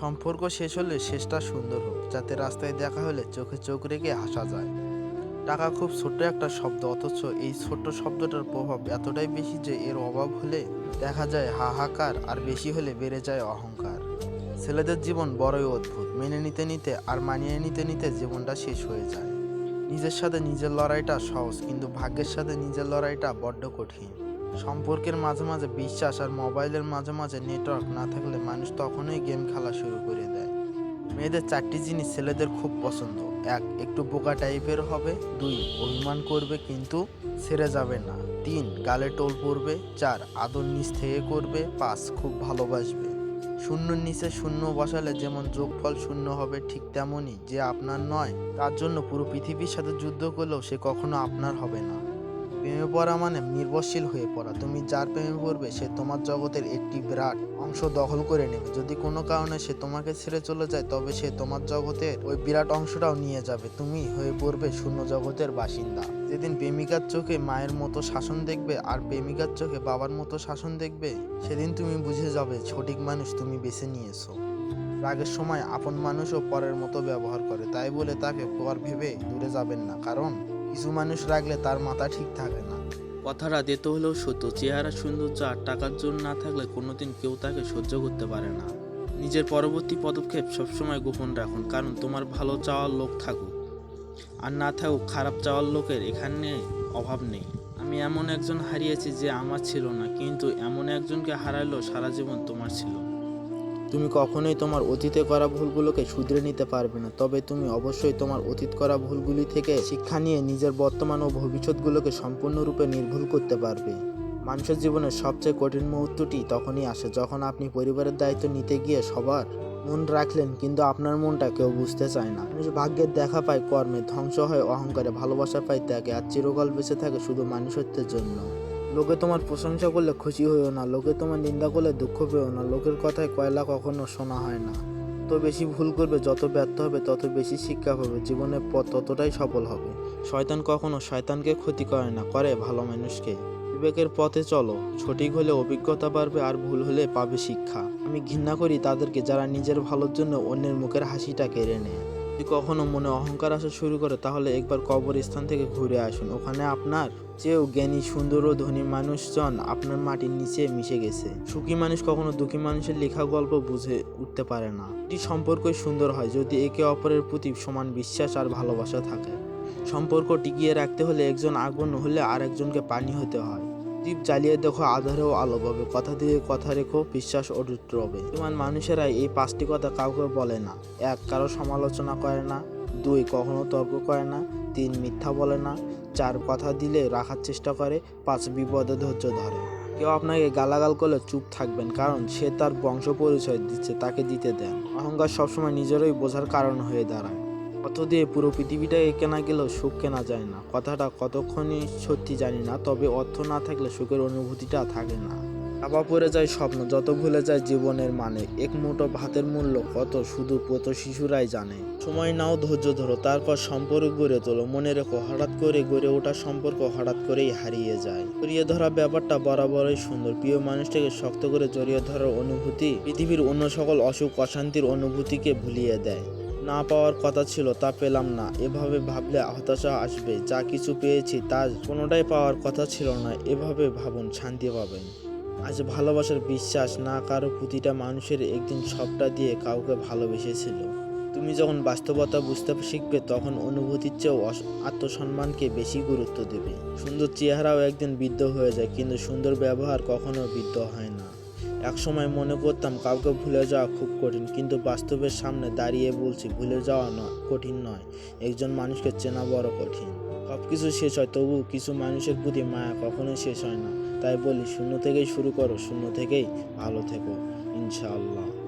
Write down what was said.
সম্পর্ক শেষ হলে শেষটা সুন্দর হোক, যাতে রাস্তায় দেখা হলে চোখে চোখ রেখে হাসা যায়। টাকা খুব ছোট্ট একটা শব্দ, অথচ এই ছোট্ট শব্দটার প্রভাব এতটাই বেশি যে এর অভাব হলে দেখা যায় হাহাকার, আর বেশি হলে বেড়ে যায় অহংকার। ছেলেদের জীবন বড়ই অদ্ভুত, মেনে নিতে নিতে আর মানিয়ে নিতে নিতে জীবনটা শেষ হয়ে যায়। নিজের সাথে নিজের লড়াইটা সহজ, কিন্তু ভাগ্যের সাথে নিজের লড়াইটা বড্ড কঠিন। সম্পর্কের মাঝে মাঝে বিশ্বাস আর মোবাইলের মাঝে মাঝে নেটওয়ার্ক না থাকলে মানুষ তখনই গেম খেলা শুরু করে দেয়। মেয়েদের চারটি জিনিস ছেলেদের খুব পছন্দ। এক, একটু বোকা টাইপের হবে। দুই, অভিমান করবে কিন্তু ছেড়ে যাবে না। তিন, গালে টোল পড়বে চার, আদর নিচ থেকে করবে। পাঁচ, খুব ভালোবাসবে। শূন্যর নিচে শূন্য বসালে যেমন যোগফল শূন্য হবে ঠিক তেমনই, যে আপনার নয়, তার জন্য পুরো পৃথিবীর সাথে যুদ্ধ করলেও সে কখনো আপনার হবে না। প্রেমে পড়া মানে নির্ভরশীল হয়ে পড়া। তুমি যার প্রেমে পড়বে, সে তোমার জগতের একটি বিরাট অংশ দখল করে নেবে। যদি কোনো কারণে সে তোমাকে ছেড়ে চলে যায়, তবে সে তোমার জগতের ওই বিরাট অংশটাও নিয়ে যাবে। তুমি হয়ে পড়বে শূন্য জগতের বাসিন্দা। যেদিন প্রেমিকার চোখে মায়ের মতো শাসন দেখবে আর প্রেমিকার চোখে বাবার মতো শাসন দেখবে, সেদিন তুমি বুঝে যাবে সঠিক মানুষ তুমি বেছে নিয়েছো। রাগের সময় আপন মানুষও পরের মতো ব্যবহার করে। তাই বলে তাকে পর ভেবে দূরে যাবেন না। কারণ, কিছু মানুষ রাগলে তার মাথা ঠিক থাকে না। কথাটা দিতে হলেও সত্য। চেহারা, সৌন্দর্য আর টাকার জন্য না থাকলে কোনোদিন কেউ তাকে সহ্য করতে পারে না। নিজের পরবর্তী পদক্ষেপ সবসময় গোপন রাখুন। কারণ, তোমার ভালো চাওয়ার লোক থাকুক। আর না থাকুক, খারাপ চাওয়ার লোকের এখানে অভাব নেই। আমি এমন একজন হারিয়েছি যে আমার ছিল না, কিন্তু এমন একজনকে হারাইলো সারা জীবন তোমার ছিল। তুমি কখনোই তোমার অতীতে করা ভুলগুলোকে শুধরে নিতে পারবে না, তবে তুমি অবশ্যই তোমার অতীত করা ভুলগুলি থেকে শিক্ষা নিয়ে নিজের বর্তমান ও ভবিষ্যৎগুলোকে সম্পূর্ণরূপে নির্ভুল করতে পারবে। মানুষের জীবনের সবচেয়ে কঠিন মুহূর্তটি তখনই আসে যখন আপনি পরিবারের দায়িত্ব নিতে গিয়ে সবার মন রাখলেন, কিন্তু আপনার মনটা কেউ বুঝতে চায় না। মানুষ ভাগ্যের দেখা পায়, কর্মে ধ্বংস হয়, অহংকারে ভালোবাসা পায়, ত্যাগে আর চিরকাল বেঁচে থাকে শুধু মানুষত্বের জন্য। লোকে তোমার প্রশংসা করলে খুশি হইও না, লোকে তোমার নিন্দা করলে দুঃখ পেও না, লোকের কথায় কয়লা কখনো শোনা হয় না। যত বেশি ভুল করবে, যত ব্যর্থ হবে, তত বেশি শিক্ষা পাবে জীবনের পথ ততটাই সফল হবে। শয়তান কখনো শয়তানকে ক্ষতি করে না, করে ভালো মানুষকে। বিবেকের পথে চলো, সঠিক হলে অভিজ্ঞতা বাড়বে আর ভুল হলে পাবে শিক্ষা। আমি ঘৃণা করি তাদেরকে, যারা নিজের ভালোর জন্য অন্যের মুখের হাসিটা কেড়ে নেয়। যদি কখনো মনে অহংকার আসা শুরু করে, তাহলে একবার কবরস্থান থেকে ঘুরে আসুন। ওখানে আপনার চেয়েও জ্ঞানী, সুন্দর ও ধনী মানুষজন আপনার মাটির নিচে মিশে গেছে। সুখী মানুষ কখনো দুঃখী মানুষের লেখা গল্প বুঝে উঠতে পারে না। এটি সম্পর্কই সুন্দর হয় যদি একে অপরের প্রতি সমান বিশ্বাস আর ভালোবাসা থাকে। সম্পর্ক টিকিয়ে রাখতে হলে একজন আগুন হলে আরেকজনকে পানি হতে হয়। দ্বীপ জ্বালিয়ে দেখো, আধারেও আলো পাবে। কথা দিয়ে কথা রেখো, বিশ্বাস অটুট রবে। ইমান মানুষেরা এই পাঁচটি কথা কাউকে বলে না। এক, কারও সমালোচনা করে না। দুই, কখনো তর্ক করে না। তিন, মিথ্যা বলে না। চার, কথা দিলে রাখার চেষ্টা করে। পাঁচ, বিপদে ধৈর্য ধরে। কেউ আপনাকে গালাগাল করলে চুপ থাকবেন, কারণ সে তার বংশ পরিচয় দিচ্ছে, তাকে দিতে দেন। অহংকার সবসময় নিজেরই বোঝার কারণ হয়ে দাঁড়ায়। অর্থ দিয়ে পুরো পৃথিবীটাকে কেনা গেলেও সুখ কেনা যায় না। কথাটা কতক্ষণই সত্যি জানি না, তবে অর্থ না থাকলে সুখের অনুভূতিটা থাকে না। চাপা পড়ে যায় স্বপ্ন, যত ভুলে যায় জীবনের মানে। এক মুঠো ভাতের মূল্য কত, শুধু পত শিশুরাই জানে। সময় নাও ধৈর্য ধরো, তারপর সম্পর্ক গড়ে তোলো। মনে রেখো, হঠাৎ করে গড়ে ওঠা সম্পর্ক হঠাৎ করেই হারিয়ে যায়। জড়িয়ে ধরা ব্যাপারটা বরাবরই সুন্দর। প্রিয় মানুষটাকে শক্ত করে জড়িয়ে ধরার অনুভূতি পৃথিবীর অন্য সকল অসুখ, অশান্তির অনুভূতিকে ভুলিয়ে দেয়। না পাওয়ার কথা ছিল তা পেলাম না। এভাবে ভাবলে হতাশা আসবে। যা কিছু পেয়েছি তা কোনোটাই পাওয়ার কথা ছিল না। এভাবে ভাবুন, শান্তি পাবেন। আজ ভালোবাসার বিশ্বাস না কারও প্রতিটা মানুষের একদিন সবটা দিয়ে কাউকে ভালোবেসেছিল। তুমি যখন বাস্তবতা বুঝতে শিখবে, তখন অনুভূতির চেয়েও আত্মসম্মানকে বেশি গুরুত্ব দেবে। সুন্দর চেহারাও একদিন বৃদ্ধ হয়ে যায়, কিন্তু সুন্দর ব্যবহার কখনো বৃদ্ধ হয় না। একসময় মনে করতাম কাউকে ভুলে যাওয়া খুব কঠিন, কিন্তু বাস্তবের সামনে দাঁড়িয়ে বলছি, ভুলে যাওয়া নয় কঠিন নয়। একজন মানুষকে চেনা বড় কঠিন। সব কিছু শেষ হয়, তবু কিছু মানুষের প্রতি মায়া কখনোই শেষ হয় না। তাই বলি, শূন্য থেকেই শুরু করো, শূন্য থেকেই ভালো থেকো, ইনশাআল্লাহ।